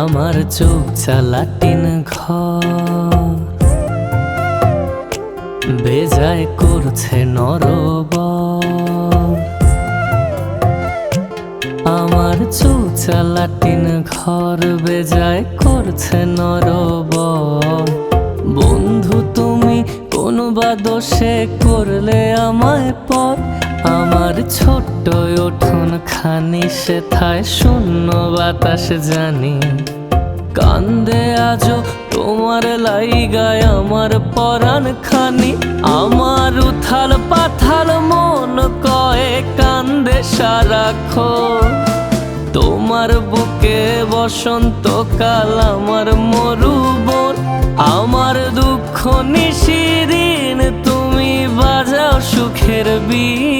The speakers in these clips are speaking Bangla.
আমার চৌচা লাটিন ঘর। বেজায় করছে নরবর। আমার চৌচা লাটিন ঘর, বেজায় করছে নরবর। বন্ধু, তুমি কোন বা দোষে করলে আমায় পর। আমার ছোট্ট উঠোন খানি সেথায় শূন্য বাতাস জানি। কান্দে আজো তোমার লাইগায় আমার পরাণ খানি আমার উথাল পাথাল মন কয়ে কান্দে সারাক্ষণ। তোমার বুকে বসন্ত কাল আমার মরুবন। আমার দুঃখ নিশিদিন তুমি বাজাও সুখের তুমি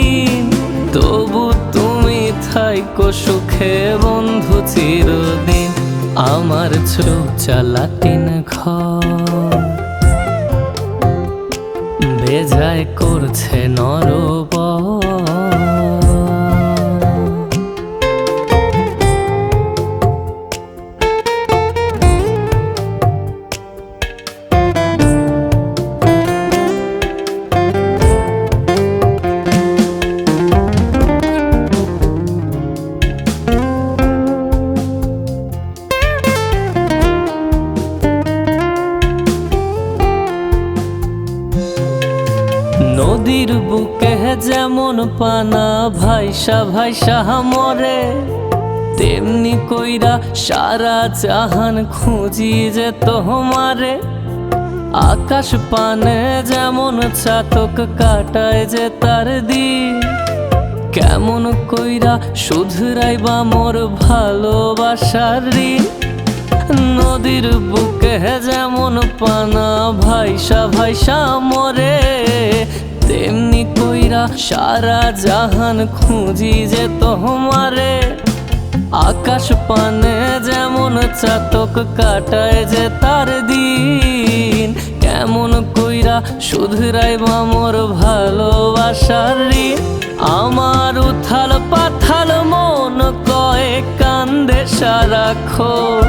থাইকো সুখে বন্ধু চিরদিন? আমার ছো চালাতিন ঘর। বেজায় করছে নরবর। যেমন পানা, ভাইসা ভাইসা মরে, তেমনি কইরা সারা জাহান খুঁজি যে তোমারে। আকাশ পানে যেমন চাতক কাটায় যে তার দিন, কেমন কইরা শুধরাইবা মোর ভালোবাসার ঋণ। নদীর বুকে যেমন পানা, ভাইসা ভাইসা মরে তেমনি কইরা সারা জাহান খুঁজি যে তোমারে। আকাশ পানে যেমন চাতক কাটায় যে তার দিন কেমন কইরা শুধরাই মোর ভালোবাসার ঋণ। আমার উথাল পাথাল মন কয়ে কান্দে সারাক্ষণ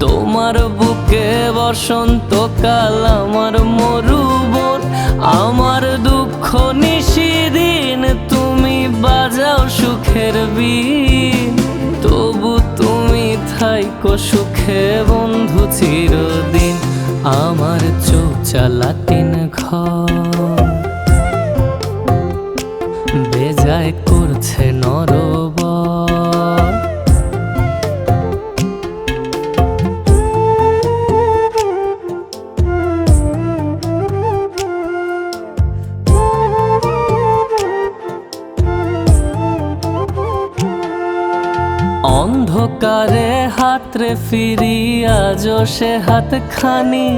তোমার বুকে বসন্ত কাল আমার মরুবন আমার দুঃখ নিশিদিন তুমি বাজাও সুখের বি তবু তুমি থাইকো সুখে বন্ধু চিরদিন। আমার চৌচা লাটিন ঘর। অন্ধকারে হাতরে ফিরিয়া যো সে হাত খানি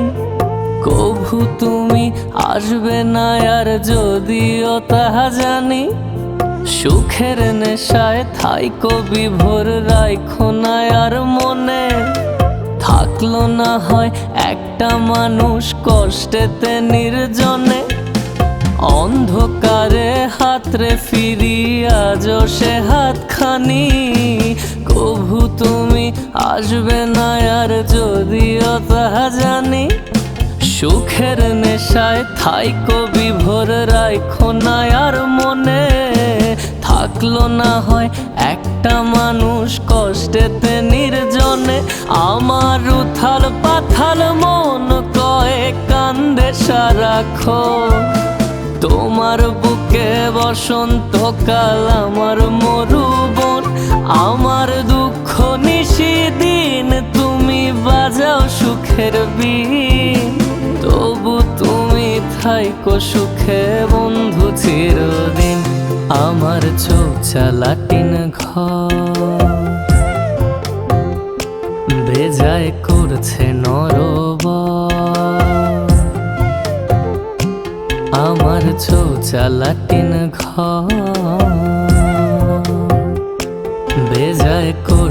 কভু তুমি আসবে না আর যদিও তাহা জানি। সুখের নেশায় থাইকো বিভোর রাইখো না আর মনে। থাকল না হয় একটা মানুষ কষ্টেতে নির্জনে। অন্ধকারে হাতরে ফিরিয়া যো সে হাতখানি। কভু তুমি আসবে না আর যদিও তাহা জানি। সুখের নেশায় থাইকো বিভোর রাইখো না আর মনে। থাকল না হয় একটা মানুষ কষ্টেতে নির্জনে। আমার উথাল পাথাল মন কয়ে কান্দে সারাক্ষণ। তোমার বুকে বসন্ত কাল আমার মরুবন আমার দুঃখ নিশিদিন তুমি বাজাও সুখের বিন তবু তুমি থাইকো সুখে বন্ধু চিরদিন, আমার চৌচা লাটিন ঘর। বেজায় করছে নরবর। আমার চৌচা লাটিন ঘর।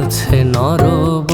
ঝুলছে নরব